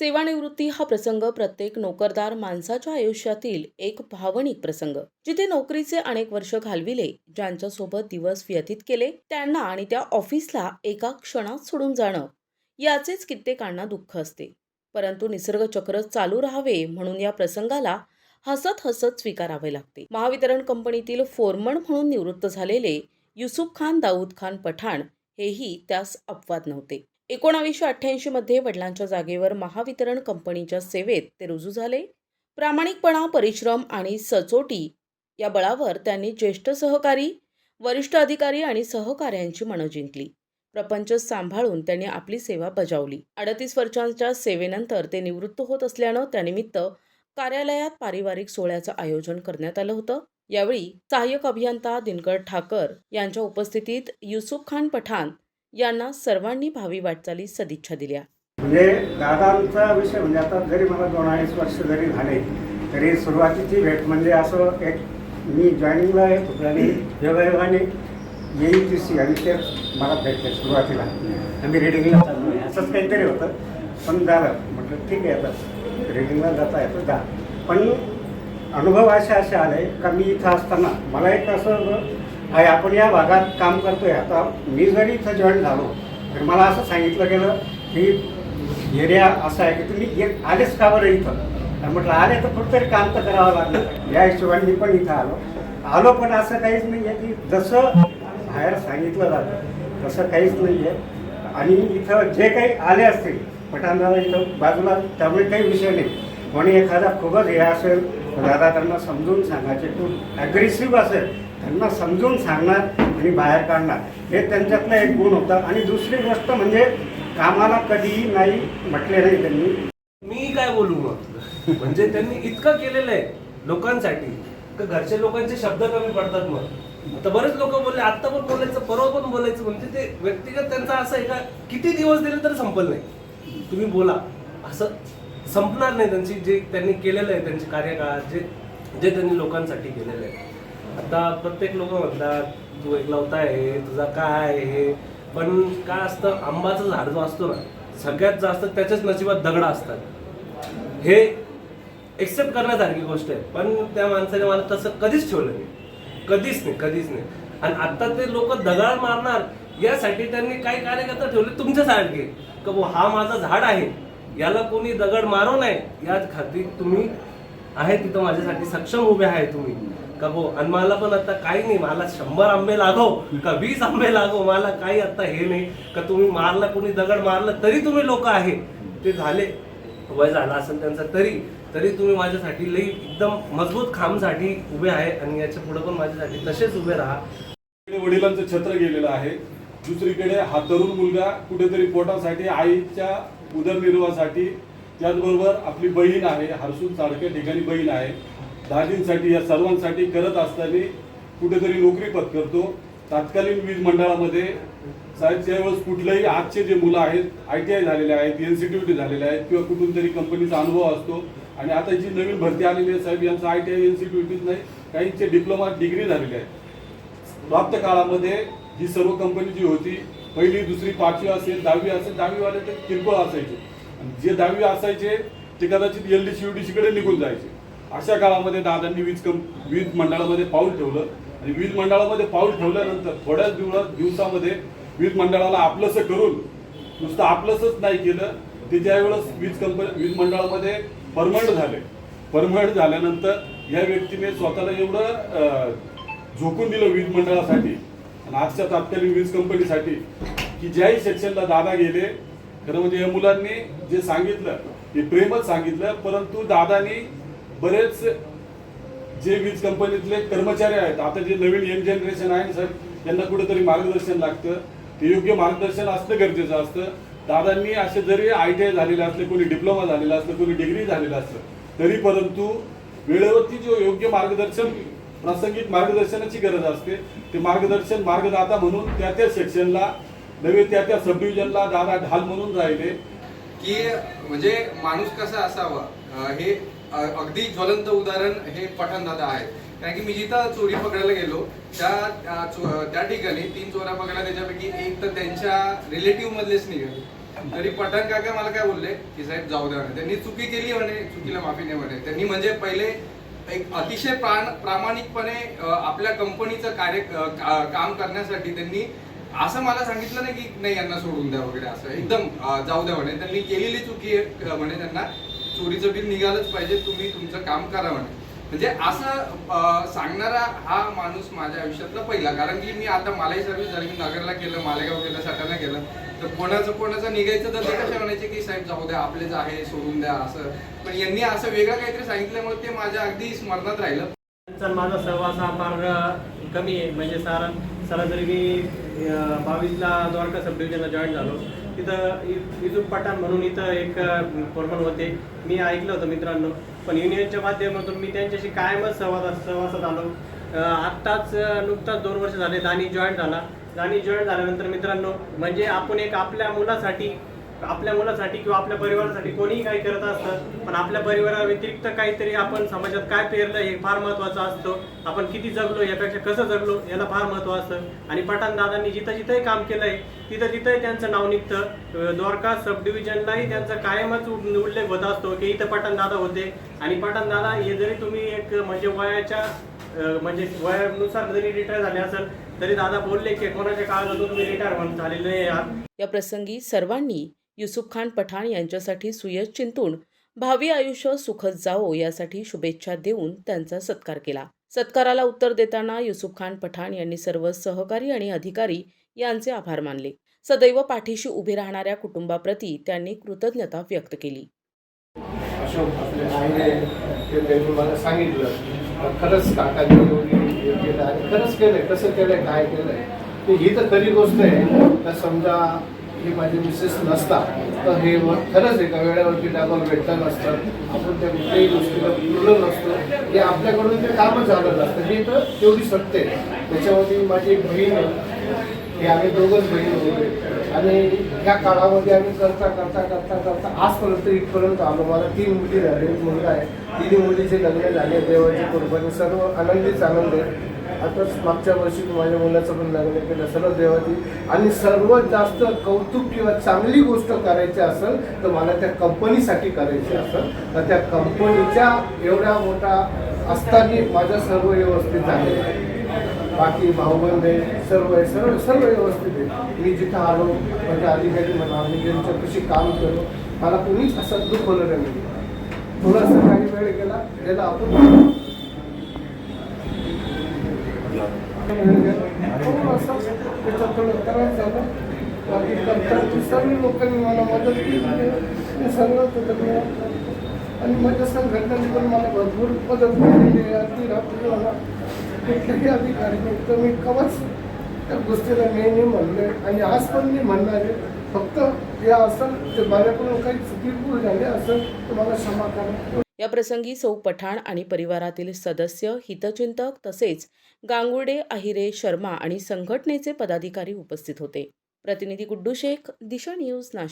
सेवानिवृत्ती हा प्रसंग प्रत्येक नोकरदार माणसाच्या आयुष्यातील एक भावनिक प्रसंग. जिथे नोकरीचे अनेक वर्ष घालविले ज्यांच्यासोबत दिवस व्यतीत केले त्यांना आणि त्या ऑफिसला एका क्षणात सोडून जाणं याचेच कित्येकांना दुःख असते. परंतु निसर्ग चक्र चालू राहावे म्हणून या प्रसंगाला हसत हसत स्वीकारावे लागते. महावितरण कंपनीतील फोरमन म्हणून निवृत्त झालेले युसुफ खान दाऊद खान पठाण हेही त्यास अपवाद नव्हते. एकोणावीसशे अठ्ठ्याऐंशीमध्ये वडिलांच्या जागेवर महावितरण कंपनीच्या सेवेत ते रुजू झाले. प्रामाणिकपणा परिश्रम आणि सचोटी या बळावर त्यांनी ज्येष्ठ सहकारी वरिष्ठ अधिकारी आणि सहकाऱ्यांची मनं जिंकली. प्रपंच सांभाळून त्यांनी आपली सेवा बजावली. अडतीस वर्षांच्या सेवेनंतर ते निवृत्त होत असल्यानं त्यानिमित्त कार्यालयात पारिवारिक सोहळ्याचं आयोजन करण्यात आलं होतं. यावेळी सहाय्यक अभियंता दिनकर ठाकर यांच्या उपस्थितीत युसुफ खान पठाण यांना सर्वांनी भावी वाटचाली सदिच्छा दिल्या. म्हणजे दादांचा विषय म्हणजे आता जरी मला दोन अडीच वर्ष जरी झाले तरी सुरुवातीची भेट म्हणजे असं एक मी जॉईनिंगला येत होतो आणि योगायोगाने येईल टी सी आणि ते मला भेटले सुरुवातीला. आम्ही रिडिंगला चाललो आहे. असंच काहीतरी होतं. पण झालं. म्हटलं ठीक आहे आता. रिडिंगला जाता येतं. जा. पण अनुभव असे असे आले का मी इथं असताना. मला एक असं आहे आपण या भागात काम करतोय. आता मी जरी इथं जॉईन झालो तर मला असं सांगितलं गेलं की एरिया असा आहे की तुम्ही एक आलेच का बरं इथं? म्हटलं आले तर कुठतरी काम तर करावं लागलं या हिशोबाने मी पण इथं आलो. आलो पण असं काहीच नाही आहे की जसं बाहेर सांगितलं जातं तसं काहीच नाही आहे आणि इथं जे काही आले असतील पठाणदादा इथं बाजूला त्यामुळे काही विषय नाही. कोणी एखादा खूपच हे असेल दादा त्यांना समजून सांगायचे. तू ॲग्रेसिव्ह असेल त्यांना समजून सांगणार आणि बाहेर काढणार. हे त्यांच्यातला एक गुण होता. आणि दुसरी गोष्ट म्हणजे कामाला कधीही नाही म्हटले नाही त्यांनी. मी काय बोलू मग? म्हणजे त्यांनी इतकं केलेलं आहे लोकांसाठी. तर घरच्या लोकांचे शब्द कमी पडतात मग. आता बरेच लोक बोलले आत्ता पण बोलायचं परवा पण बोलायचं. म्हणजे ते व्यक्तिगत त्यांचा असं आहे का किती दिवस दिले तर संपल नाही. तुम्ही बोला. असं संपणार नाही त्यांची जे त्यांनी केलेलं आहे त्यांचे कार्यकाळ जे जे त्यांनी लोकांसाठी केलेलं आहे. आता प्रत्येक लोक म्हणतात तू एकलवता आहे तुझा काय आहे पण काय असतं आंबाचं झाड जो असतो ना सगळ्यात जास्त त्याच्याच नशिबात दगड असतात. हे एक्सेप्ट करण्यासारखी गोष्ट आहे. पण त्या माणसाने मला तसं कधीच ठेवलं नाही. कधीच नाही कधीच नाही. आणि आता ते लोक दगड मारणार यासाठी त्यांनी काही कार्यकर्ता ठेवले तुमच्यासारखे का बुवा हा माझा झाड आहे. याला कोणी दगड मारू नाही याच खाती तुम्ही आहे तिथं माझ्यासाठी सक्षम उभे आहे तुम्ही. का हो? आणि मला पण आता काही नाही मला शंभर आंबे लागो का वीस आंबे लागो मला काही आता हे नाही. का तुम्ही मारला कुणी दगड मारलं तरी तुम्ही लोक आहे. ते झाले. वय झाला असेल त्यांचा तरी तरी तुम्ही माझ्यासाठी लई एकदम मजबूत खांबसाठी उभे आहे आणि याच्यापुढे पण माझ्यासाठी तसेच उभे राहा. वडिलांचं छत्र गेलेलं आहे. दुसरीकडे हा तरुण मुलगा कुठेतरी पोटासाठी आईच्या उदरनिर्वाहासाठी त्याचबरोबर आपली बहीण आहे हरसून सारख्या ठिकाणी बहीण आहे. दादींसाठी या सर्वांसाठी करत असताना कुठेतरी नोकरी पत्करतो तात्कालीन वीज मंडळामध्ये साहेब त्यावेळेस कुठलंही आजचे जे मुलं आहेत आय टी आय झालेले आहेत एन सी टी टी झालेले आहेत किंवा कुठून तरी कंपनीचा अनुभव असतो. आणि आता जी नवीन भरती आलेली आहे साहेब यांचं I T I N C T टीच नाही काहींचे डिप्लोमा डिग्री झालेले आहेत प्राप्त काळामध्ये ही सर्व कंपनी जी होती पहिली दुसरी पाचवी असेल दहावी असेल दहावीवाले ते किरकोळ असायचे. आणि जे दहावी असायचे ते कदाचित L D C U D सीकडे निघून जायचे. अशा काळामध्ये दादांनी वीज कंप वीज मंडळामध्ये पाऊल ठेवलं. आणि वीज मंडळामध्ये पाऊल ठेवल्यानंतर थोड्याच दिवस दिवसामध्ये वीज मंडळाला आपलंसं करून नुसतं आपलंसच नाही केलं ते ज्यावेळेस वीज कंपनी वीज मंडळामध्ये परमनंट झाले. परमनंट झाल्यानंतर या व्यक्तीने स्वतःला एवढं झोकून दिलं वीज मंडळासाठी आणि आजच्या तात्कालीन वीज कंपनीसाठी की ज्याही सेक्शनला दादा गेले खरं म्हणजे या मुलांनी जे सांगितलं ते प्रेमच सांगितलं परंतु दादानी बरेच जे वीज कंपनीतले कर्मचारी आहेत आता जे नवीन यंग जनरेशन आहे ना त्यांना कुठेतरी मार्गदर्शन लागतं. ते योग्य मार्गदर्शन असणं गरजेचं असतं. दादांनी असे जरी आय टी आय झालेले असले कोणी डिप्लोमा झालेला असलं कोणी डिग्री झालेलं असलं तरी परंतु वेळेवरती जो योग्य मार्गदर्शन प्रासंगिक मार्गदर्शनाची गरज असते ते मार्गदर्शन मार्गदाता म्हणून त्या त्या सेक्शनला नव्हे त्या त्या सब डिव्हिजनला दादा ढाल म्हणून राहिले. की म्हणजे माणूस कसा असावा? हे अगदी ज्वलंत उदाहरण हे पठाण दादा आहे कारण की मी जिथं चोरी पकडायला गेलो त्या त्या ठिकाणी तीन चोऱ्या पकडल्या त्याच्यापैकी एक तर त्यांच्या रिलेटिव्ह मधलेच निघाले. तरी पठाण काका मला काय बोलले की साहेब जाऊ द्या म्हणे. त्यांनी चुकी केली म्हणे चुकीला माफी नाही म्हणे. त्यांनी म्हणजे पहिले एक अतिशय प्राण प्रामाणिकपणे आपल्या कंपनीचं कार्य काम करण्यासाठी त्यांनी असं मला सांगितलं नाही की नाही यांना सोडून द्या वगैरे असं. एकदम जाऊ द्या म्हणे. त्यांनी केलेली चुकी आहे म्हणे त्यांना. चोरीचं बिल निघालंच पाहिजे तुम्ही तुमचं काम करा म्हणे. म्हणजे असं सांगणारा हा माणूस माझ्या आयुष्यातला पहिला. कारण की मी आता मलाही सर्व्हिस झाली मी नगरला गेलं मालेगाव गेलं सटाणा गेलं. तर कोणाचं कोणाचं निघायचं तर ते कसे म्हणायचे की साहेब जाऊ द्या आपलेच आहे सोडून द्या असं. पण यांनी असं वेगळं काहीतरी सांगितल्यामुळे ते माझ्या अगदी स्मरणात राहिलं. सर माझा सहवास हा फार कमी आहे. म्हणजे सारा सरासरी मी बावीसला द्वारका सबडिव्हिजनला जॉईन झालो तिथं इ- पठाण म्हणून इथं एक फोरमन होते. मी ऐकलं होतं मित्रांनो. पण युनियनच्या माध्यमातून मी त्यांच्याशी कायमच सहवास सहवासात आलो. आत्ताच नुकताच दोन वर्ष झाले दानी जॉईन झाला. दानी जॉईन झाल्यानंतर मित्रांनो म्हणजे आपण एक आपल्या मुलासाठी आपल्या मुलासाठी किंवा आपल्या परिवारासाठी कोणीही काही करत असतं पण आपल्या परिवारा व्यतिरिक्त काहीतरी आपण समाजात काय पेरलं हे फार महत्वाचं असतं. आपण किती जगलो यापेक्षा कसं जगलो याला फार महत्त्व असतं. आणि पठाण दादांनी जिथं जिथंही काम केलंय तिथं तिथंही त्यांचं नाव निघतं. द्वारका सब डिव्हिजनलाही त्यांचा कायमच उल्लेख होत असतो की इथं पठाण दादा होते. आणि पठाण दादा हे जरी तुम्ही एक म्हणजे वयाच्या म्हणजे वयानुसार जरी रिटायर झाले असेल तरी दादा बोलले की कोणाच्या काळात तुम्ही रिटायर झालेले आहात. या प्रसंगी सर्वांनी युसुफ खान पठाण यांच्यासाठी सुयश चिंतून भावी आयुष्य सुखद जावो यासाठी शुभेच्छा देऊन त्यांचा सत्कार केला. सत्काराला उत्तर देताना युसुफ खान पठाण यांनी सर्व सहकारी आणि अधिकारी यांचे आभार मानले. सदैव पाठीशी उभे राहणाऱ्या कुटुंबाप्रती त्यांनी कृतज्ञता व्यक्त केली. अशोक आपले ते त्यांनी मला सांगितलं खरंच काकांनी एवढी केलं. आणि खरंच केलंय कसं केलंय काय केलंय? ही तर खरी गोष्ट आहे. तर समजा हे माझी मिसेस नसता. तर हे खरंच एका वेळेवरती डबल भेटलं नसतं आपण त्या कुठल्याही गोष्टीला बोललो नसतो. हे आपल्याकडून ते कामच झालं नसतं हे तर तेवढी सत्य त्याच्यामध्ये माझी एक बहीण हे आम्ही दोघंच बहीण होते आणि ह्या काळामध्ये आम्ही करता करता करता करता आजपर्यंत इथपर्यंत आलो. मला तीन मुली झाले. मुलगा आहे. तिन्ही मुलीचे लग्न झाले. देवाची कुर्बानी. सर्व आनंदीच आनंद आहे. आताच मागच्या वर्षी माझ्या मुलाचं पण लग्न केलं सर्व देवाची आणि सर्वात जास्त कौतुक किंवा चांगली गोष्ट करायची असेल तर मला त्या कंपनीसाठी करायची असेल. तर त्या कंपनीच्या एवढ्या मोठा असताना माझं सर्व व्यवस्थित झाले बाकी भाऊबंद आहे सर्व आहे सर्व सर्व व्यवस्थित आहे मी जिथं आलो माझ्या अधिकारी म्हणा मी त्यांच्यापाशी काम केलं मला कोणीच असं दुखवलं नाही. थोडासा काही वेळ गेला त्याला आपण वेळ गेला. थोडंसं त्याच्यात थोडं त्रास झाला बाकी करताना सर्व लोकांनी मला मदत केली. मी होतं मी आणि माझ्या संघटनेने पण मला भरपूर मदत केलेली आहे अगदी रात्री मला कुठल्याही अधिकारी नाही तर मी कवच त्या गोष्टीला नेहमी म्हणले आणि आज पण मी म्हणणार आहे फक्त हे असं ते माझ्याकडून काही चुकीपूर झाली असेल तुम्हाला क्षमा करा या प्रसंगी सौ पठाण आणि परिवारातील सदस्य हितचिंतक तसेच गांगुर्डे अहिरे शर्मा आणि संघटनेचे पदाधिकारी उपस्थित होते. प्रतिनिधी गुड्डू शेख दिशा न्यूज नाशिक.